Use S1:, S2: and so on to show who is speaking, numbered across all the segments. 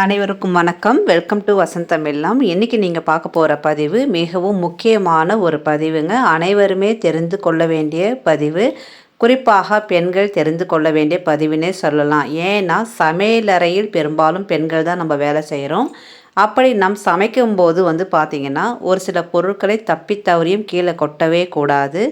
S1: அனைவருக்கும் வணக்கம். Welcome to வசந்தம் எல்லாம் இன்றைக்கி நீங்கள் பார்க்க போகிற பதிவு மிகவும் முக்கியமான ஒரு பதிவுங்க. அனைவருமே தெரிந்து கொள்ள வேண்டிய பதிவு. குறிப்பாக பெண்கள் தெரிந்து கொள்ள வேண்டிய பதிவுனே சொல்லலாம். ஏன்னா சமையலறையில் பெரும்பாலும் பெண்கள் தான் நம்ம வேலை செய்கிறோம் அப்படி நம் சமைக்கும்போது வந்து பார்த்திங்கன்னா ஒரு சில பொருட்களை தப்பி தவறியும் கீழே கொட்டவே கூடாது.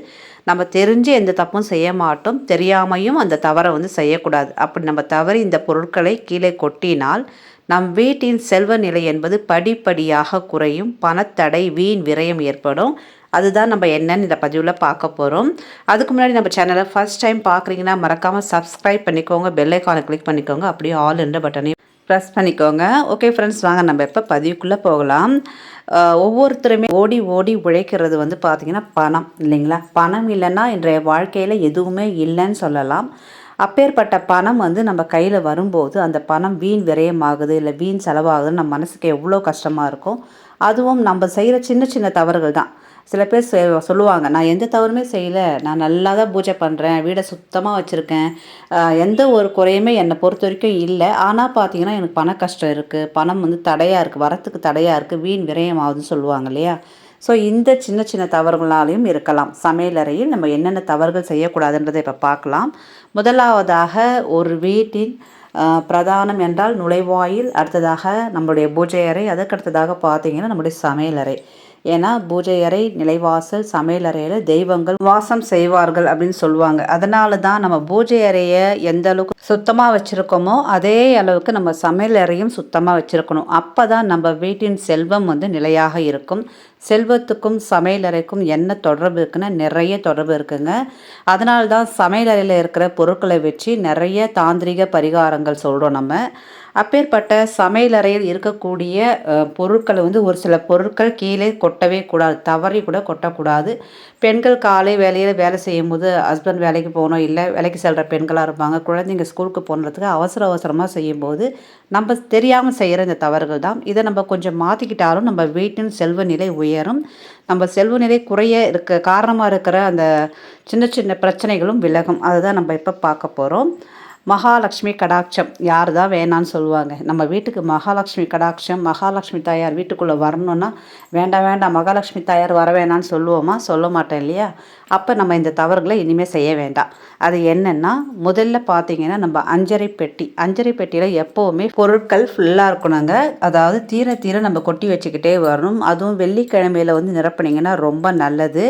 S1: நம்ம தெரிஞ்சு எந்த தப்பும் செய்ய மாட்டோம். தெரியாமையும் அந்த தவறை வந்து செய்யக்கூடாது. அப்படி நம்ம தவறி இந்த பொருட்களை கீழே கொட்டினால் நம் வீட்டின் செல்வ நிலை என்பது படிப்படியாக குறையும். பணத்தடை வீண் விரயம் ஏற்படும். அதுதான் நம்ம என்னன்னு இந்த பதிவில் பார்க்க போகிறோம் அதுக்கு முன்னாடி நம்ம சேனலை ஃபஸ்ட் டைம் பார்க்குறீங்கன்னா மறக்காமல் சப்ஸ்கிரைப் பண்ணிக்கோங்க. பெல் ஐக்கானை கிளிக் பண்ணிக்கோங்க. அப்படியே ஆல் என்ற பட்டனையும் ப்ரெஸ் பண்ணிக்கோங்க. ஓகே ஃப்ரெண்ட்ஸ் வாங்க நம்ம எப்போ பதிவுக்குள்ளே போகலாம். ஒவ்வொருத்தருமே ஓடி ஓடி உழைக்கிறது வந்து பார்த்திங்கன்னா பணம் இல்லைங்களா? பணம் இல்லைன்னா இன்றைய வாழ்க்கையில் எதுவுமே இல்லைன்னு சொல்லலாம். அப்பேற்பட்ட பணம் வந்து நம்ம கையில் வரும்போது அந்த பணம் வீண் விரயமாகுது இல்லை வீண் செலவாகுதுன்னு நம்ம மனசுக்கு எவ்வளோ கஷ்டமாக இருக்கும் அதுவும் நம்ம செய்கிற சின்ன சின்ன தவறுகள் தான். சில பேர் செ- சொல்லுவாங்க நான் எந்த தவறுமே செய்யலை. நான் நல்லா தான் பூஜை பண்ணுறேன் வீடை சுத்தமாக வச்சுருக்கேன். எந்த ஒரு குறையுமே என்னை பொறுத்த வரைக்கும் இல்லை. ஆனால் பார்த்தீங்கன்னா எனக்கு பண கஷ்டம் இருக்குது பணம் வந்து தடையாக இருக்குது வரத்துக்கு தடையாக இருக்குது வீண் விரயம் ஆகுதுன்னு சொல்லுவாங்க இல்லையா? ஸோ இந்த சின்ன சின்ன தவறுகளாலையும் இருக்கலாம். சமையலறையில் நம்ம என்னென்ன தவறுகள் செய்யக்கூடாதுன்றதை இப்போ பார்க்கலாம் முதலாவதாக ஒரு வீட்டின் பிரதானம் என்றால் நுழைவாயில் அடுத்ததாக நம்மளுடைய பூஜை அறை அதற்கடுத்ததாக பார்த்தீங்கன்னா நம்முடைய சமையலறை. ஏன்னா பூஜை அறை நிலைவாசல் சமையலறையில் தெய்வங்கள் வாசம் செய்வார்கள் அப்படின்னு சொல்லுவாங்க. அதனால தான் நம்ம பூஜை அறையை எந்த அளவுக்கு சுத்தமாக வச்சுருக்கோமோ அதே அளவுக்கு நம்ம சமையல் அறையும் சுத்தமாக வச்சுருக்கணும். அப்போ தான் நம்ம வீட்டின் செல்வம் வந்து நிலையாக இருக்கும். செல்வத்துக்கும் சமையலறைக்கும் என்ன தொடர்பு இருக்குன்னா நிறைய தொடர்பு இருக்குங்க. அதனால தான் சமையலறையில் இருக்கிற பொருட்களை வச்சு நிறைய தாந்திரிக பரிகாரங்கள் சொல்கிறோம் நம்ம. அப்பேற்பட்ட சமையலறையில் இருக்கக்கூடிய பொருட்களை வந்து ஒரு சில பொருட்கள் கீழே கொட்டவே கூடாது தவறி கூட கொட்டக்கூடாது. பெண்கள் காலை வேலையில் வேலை செய்யும்போது ஹஸ்பண்ட் வேலைக்கு போகணும் இல்லை வேலைக்கு செல்கிற பெண்களாக இருப்பாங்க குழந்தைங்க ஸ்கூலுக்கு போனதுக்கு அவசர அவசரமாக செய்யும்போது நம்ம தெரியாமல் செய்கிற இந்த தவறுகள் தான். இதை நம்ம கொஞ்சம் மாற்றிக்கிட்டாலும் நம்ம வீட்டின் செல்வ நிலை உயரும். நம்ம செல்வ நிலை குறைய இருக்க காரணமாக இருக்கிற அந்த சின்ன சின்ன பிரச்சனைகளும் விலகும். அதுதான் நம்ம இப்போ பார்க்க போகிறோம் மகாலட்சுமி கடாட்சம். யார் தான் வேணான்னு சொல்லுவாங்க. நம்ம வீட்டுக்கு மகாலட்சுமி கடாட்சம் மகாலட்சுமி தாயார் வீட்டுக்குள்ளே வரணும்னா வேண்டாம் வேண்டாம் மகாலட்சுமி தாயார் வர வேணான்னு சொல்லுவோமா? சொல்ல மாட்டோம் இல்லையா? அப்போ நம்ம இந்த தவறுகளை இனிமேல் செய்ய வேண்டாம். அது என்னென்னா முதல்ல பார்த்தீங்கன்னா நம்ம அஞ்சரை பெட்டி. அஞ்சரை பெட்டியில் எப்போவுமே பொருட்கள் ஃபுல்லாக இருக்கணுங்க. அதாவது தீர தீர நம்ம கொட்டி வச்சுக்கிட்டே வரணும். அதுவும் வெள்ளிக்கிழமையில வந்து நிரப்புனீங்கன்னா ரொம்ப நல்லது.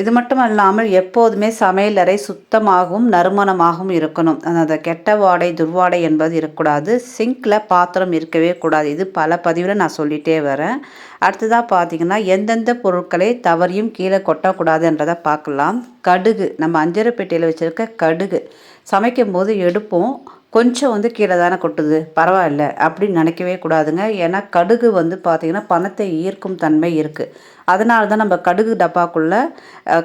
S1: இது மட்டும் அல்லாமல் எப்போதுமே சமையலறை சுத்தமாகவும் நறுமணமாகவும் இருக்கணும். அந்த கெட்ட வாடை துர்வாடை என்பது இருக்கக்கூடாது. சிங்கில் பாத்திரம் இருக்கவே கூடாது. இது பல பதிவில் நான் சொல்லிட்டே வரேன். அடுத்ததாக பார்த்தீங்கன்னா எந்தெந்த பொருட்களை தவறியும் கீழே கொட்டக்கூடாதுன்றதை பார்க்கலாம். கடுகு. நம்ம அஞ்சரை பெட்டியில் வச்சுருக்க கடுகு. சமைக்கும் போது எடுப்போம். கொஞ்சம் வந்து கீழே தானே கொட்டுது. பரவாயில்ல. அப்படின்னு நினைக்கவே கூடாதுங்க. ஏன்னா கடுகு வந்து பார்த்திங்கன்னா பணத்தை ஈர்க்கும் தன்மை இருக்குது அதனால தான் நம்ம கடுகு டப்பாக்குள்ளே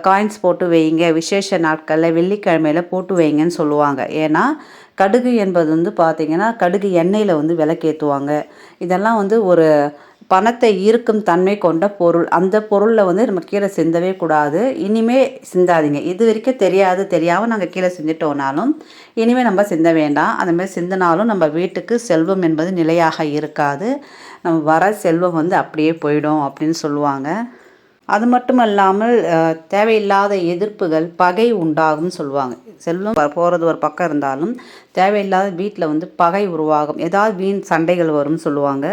S1: காயின்ஸ் போட்டு வைங்க. விசேஷ நாட்களில் வெள்ளிக்கிழமையில் போட்டு வைங்கன்னு சொல்லுவாங்க. ஏன்னா கடுகு என்பது வந்து பார்த்திங்கன்னா கடுகு எண்ணெயில் வந்து விளக்கேற்றுவாங்க இதெல்லாம் வந்து ஒரு பணத்தை ஈர்க்கும் தன்மை கொண்ட பொருள். அந்த பொருளில் வந்து நம்ம கீழே சிந்தவே கூடாது. இனிமே சிந்தாதீங்க. இது வரைக்கும் தெரியாது. தெரியாமல் நாங்கள் கீழே சிந்திட்டோம்னாலும் இனிமேல் நம்ம சிந்த வேண்டாம். அந்த சிந்தினாலும் நம்ம வீட்டுக்கு செல்வம் என்பது நிலையாக இருக்காது. நம்ம வர செல்வம் வந்து அப்படியே போயிடும் அப்படின்னு சொல்லுவாங்க. அது மட்டும் இல்லாமல் தேவையில்லாத எதிர்ப்புகள் பகை உண்டாகும்னு சொல்லுவாங்க. செல்வம் போகிறது ஒரு பக்கம் இருந்தாலும் தேவையில்லாத வீட்டில் வந்து பகை உருவாகும். ஏதாவது வீண் சண்டைகள் வரும்னு சொல்லுவாங்க.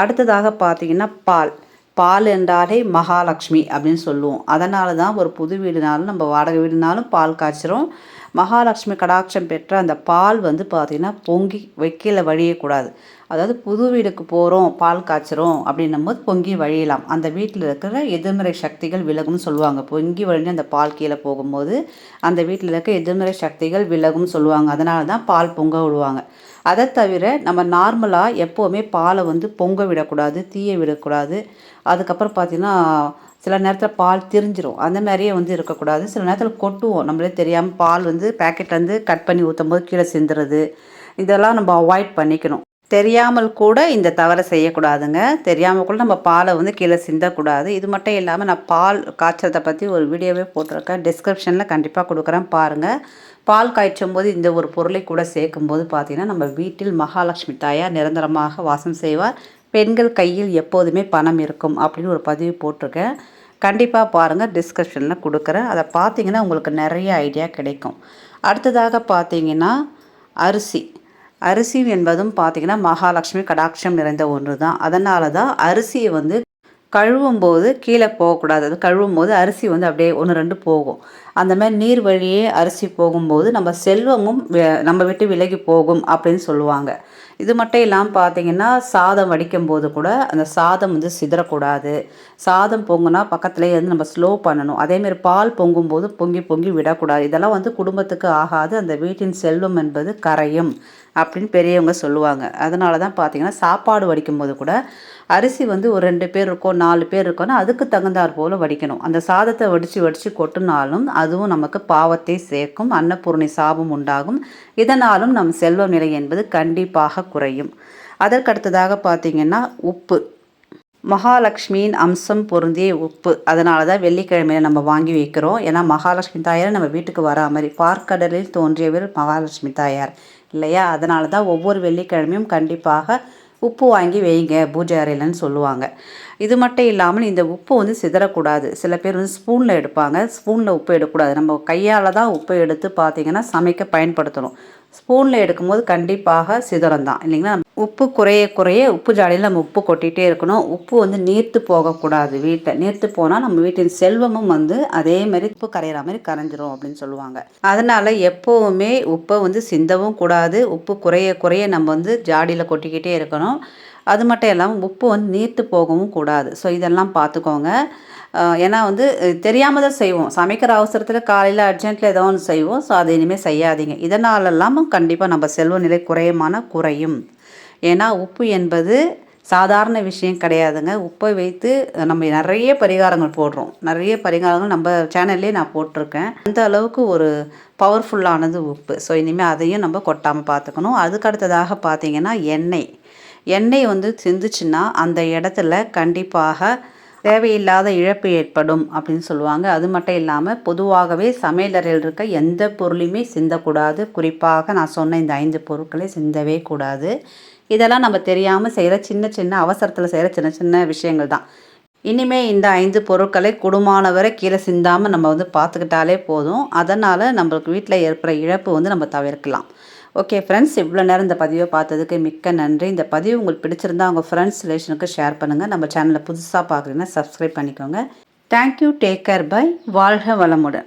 S1: அடுத்ததாக பார்த்தீங்கன்னா பால். பால் என்றாலே மகாலட்சுமி அப்படின்னு சொல்லுவோம். அதனால தான் ஒரு புது வீடுனாலும் நம்ம வாடகை வீடுனாலும் பால் காய்ச்சிரும் மகாலட்சுமி கடாட்சம் பெற்ற அந்த பால் வந்து பார்த்திங்கன்னா பொங்கி வைக்கல வழியக்கூடாது அதாவது புது வீடுக்கு போகிறோம் பால் காய்ச்சிரும் அப்படின்னும் போது பொங்கி வழியலாம். அந்த வீட்டில் இருக்கிற எதிர்மறை சக்திகள் விலகும்னு சொல்லுவாங்க. பொங்கி வழிஞ்சு அந்த பால் கீழே போகும்போது அந்த வீட்டில் இருக்க எதிர்மறை சக்திகள் விலகும்னு சொல்லுவாங்க. அதனால தான் பால் பொங்க விடுவாங்க. அதை தவிர நம்ம நார்மலாக எப்போவுமே பாலை வந்து பொங்க விடக்கூடாது தீய விடக்கூடாது. அதுக்கப்புறம் பார்த்திங்கன்னா சில நேரத்தில் பால் திரிஞ்சிரும். அந்த மாதிரியே வந்து இருக்கக்கூடாது. சில நேரத்தில் கொட்டுவோம். நம்மளே தெரியாமல் பால் வந்து பேக்கெட்லேருந்து கட் பண்ணி ஊற்றும் போது கீழே சிந்துறது. இதெல்லாம் நம்ம அவாய்ட் பண்ணிக்கணும். தெரியாமல் கூட இந்த தவறை செய்யக்கூடாதுங்க. தெரியாமல் கூட நம்ம பாலை வந்து கீழே சிந்தக்கூடாது. இது மட்டும் இல்லாமல் நான் பால் காய்ச்சதை பற்றி ஒரு வீடியோவே போட்டிருக்கேன். டிஸ்கிரிப்ஷனில் கண்டிப்பாக கொடுக்குறேன். பாருங்கள் பால் காய்ச்சும் போது இந்த ஒரு பொருளை கூட சேர்க்கும் போது பார்த்தீங்கன்னா நம்ம வீட்டில் மகாலட்சுமி தாயார் நிரந்தரமாக வாசம் செய்வார். பெண்கள் கையில் எப்போதுமே பணம் இருக்கும் அப்படின்னு ஒரு பதிவு போட்டிருக்கேன். கண்டிப்பாக பாருங்கள் டிஸ்கிரிப்ஷனில் கொடுக்குறேன். அதை பார்த்தீங்கன்னா உங்களுக்கு நிறைய ஐடியா கிடைக்கும். அடுத்ததாக பார்த்தீங்கன்னா அரிசி. அரிசி என்பதும் பார்த்திங்கன்னா மகாலட்சுமி கடாட்சம் நிறைந்த ஒன்று தான் அதனால தான் அரிசியை வந்து கழுவும் போது கீழே போகக்கூடாது. அது கழுவும் போது அரிசி வந்து அப்படியே ஒன்று ரெண்டு போகும். அந்த மாதிரி நீர் வழியே அரிசி போகும்போது நம்ம செல்வமும் நம்ம விட்டு விலகி போகும் அப்படின்னு சொல்லுவாங்க. இது மட்டும் இல்லாமல் பார்த்தீங்கன்னா சாதம் வடிக்கும் போது கூட அந்த சாதம் வந்து சிதறக்கூடாது. சாதம் பொங்குனா பக்கத்துலேயே வந்து நம்ம ஸ்லோ பண்ணணும். அதேமாரி பால் பொங்கும்போது பொங்கி பொங்கி விடக்கூடாது. இதெல்லாம் வந்து குடும்பத்துக்கு ஆகாது. அந்த வீட்டின் செல்வம் என்பது கரையும் அப்படின்னு பெரியவங்க சொல்லுவாங்க. அதனால தான் பார்த்தீங்கன்னா சாப்பாடு வடிக்கும் போது கூட அரிசி வந்து ஒரு ரெண்டு பேர் இருக்கோ நாலு பேர் இருக்கோன்னா அதுக்கு தகுந்தாற் போல் வடிக்கணும். அந்த சாதத்தை வடித்து வடித்து கொட்டினாலும் அதுவும் நமக்கு பாவத்தை சேர்க்கும் அன்னபூர்ணி சாபம் உண்டாகும். இதனாலும் நம் செல்வ நிலை என்பது கண்டிப்பாக குறையும். அதற்கடுத்ததாக பார்த்தீங்கன்னா உப்பு. மகாலட்சுமியின் அம்சம் பொருந்திய உப்பு. அதனால தான் வெள்ளிக்கிழமையில் நம்ம வாங்கி வைக்கிறோம். ஏன்னா மகாலட்சுமி தாயார் நம்ம வீட்டுக்கு வரா மாதிரி. பார்க்கடலில் தோன்றியவர் மகாலட்சுமி தாயார். இல்லையா? அதனால தான் ஒவ்வொரு வெள்ளிக்கிழமையும் கண்டிப்பாக உப்பு வாங்கி வைங்க பூஜை அறையிலன்னு சொல்லுவாங்க. இது மட்டும் இல்லாமல் இந்த உப்பு வந்து சிதறக்கூடாது. சில பேர் வந்து ஸ்பூனில் எடுப்பாங்க. ஸ்பூனில் உப்பு எடுக்கக்கூடாது. நம்ம கையால் தான் உப்பை எடுத்து பார்த்திங்கன்னா சமைக்க பயன்படுத்தணும். ஸ்பூனில் எடுக்கும்போது கண்டிப்பாக சிதறம் தான் இல்லைங்களா? உப்பு குறைய குறைய உப்பு ஜாடியில் நம்ம உப்பு கொட்டிகிட்டே இருக்கணும். உப்பு வந்து நீர்த்து போகக்கூடாது வீட்டை நீர்த்து போனால் நம்ம வீட்டின் செல்வமும் வந்து அதே மாதிரி உப்பு கரையிற மாதிரி கரைஞ்சிரும் அப்படின்னு சொல்லுவாங்க. அதனால் எப்போவுமே உப்பை வந்து சிந்தவும் கூடாது. உப்பு குறைய குறைய நம்ம வந்து ஜாடியில் கொட்டிக்கிட்டே இருக்கணும். அது மட்டும் இல்லாமல் உப்பு வந்து நீர்த்து போகவும் கூடாது. ஸோ இதெல்லாம் பார்த்துக்கோங்க. ஏன்னா வந்து தெரியாமல் தான் செய்வோம். சமைக்கிற அவசரத்தில் காலையில் அர்ஜென்ட்டில் ஏதோ ஒன்று செய்வோம். ஸோ அதை இனிமேல் செய்யாதீங்க. இதனாலெல்லாம் கண்டிப்பாக நம்ம செல்வ நிலை குறையுமான குறையும். ஏன்னா உப்பு என்பது சாதாரண விஷயம் கிடையாதுங்க. உப்பை வைத்து நம்ம நிறைய பரிகாரங்கள் போடுறோம். நிறைய பரிகாரங்கள் நம்ம சேனல்லே நான் போட்டிருக்கேன். அந்த அளவுக்கு ஒரு பவர்ஃபுல்லானது உப்பு. ஸோ இனிமேல் அதையும் நம்ம கொட்டாமல் பார்த்துக்கணும். அதுக்கு அடுத்ததாக பார்த்தீங்கன்னா எண்ணெய். எண்ணெய் வந்து சிந்துச்சுன்னா அந்த இடத்துல கண்டிப்பாக தேவையில்லாத இழப்பு ஏற்படும் அப்படின்னு சொல்லுவாங்க. அது மட்டும் இல்லாமல் பொதுவாகவே சமையலறையில் இருக்க எந்த பொருளையுமே சிந்தக்கூடாது. குறிப்பாக நான் சொன்ன இந்த ஐந்து பொருட்களை சிந்தவே கூடாது. இதெல்லாம் நம்ம தெரியாமல் செய்கிற சின்ன சின்ன அவசரத்தில் செய்கிற சின்ன சின்ன விஷயங்கள் தான். இனிமே இந்த ஐந்து பொருட்களை குடுமானவரை கீழே சிந்தாமல் நம்ம வந்து பார்த்துக்கிட்டாலே போதும். அதனால் நம்மளுக்கு வீட்டில் ஏற்படுற இழப்பு வந்து நம்ம தவிர்க்கலாம். ஓகே ஃப்ரெண்ட்ஸ் இவ்வளோ நேரம் இந்த பதிவை பார்த்ததுக்கு மிக்க நன்றி. இந்த பதிவு உங்களுக்கு பிடிச்சிருந்தா உங்கள் ஃப்ரெண்ட்ஸ் ரிலேஷனுக்கு ஷேர் பண்ணுங்கள் நம்ம சேனலை புதுசாக பார்க்குறீங்கன்னா சப்ஸ்கிரைப் பண்ணிக்கோங்க. தேங்க்யூ டேக் கேர் பை வாழ்க வளமுடன்.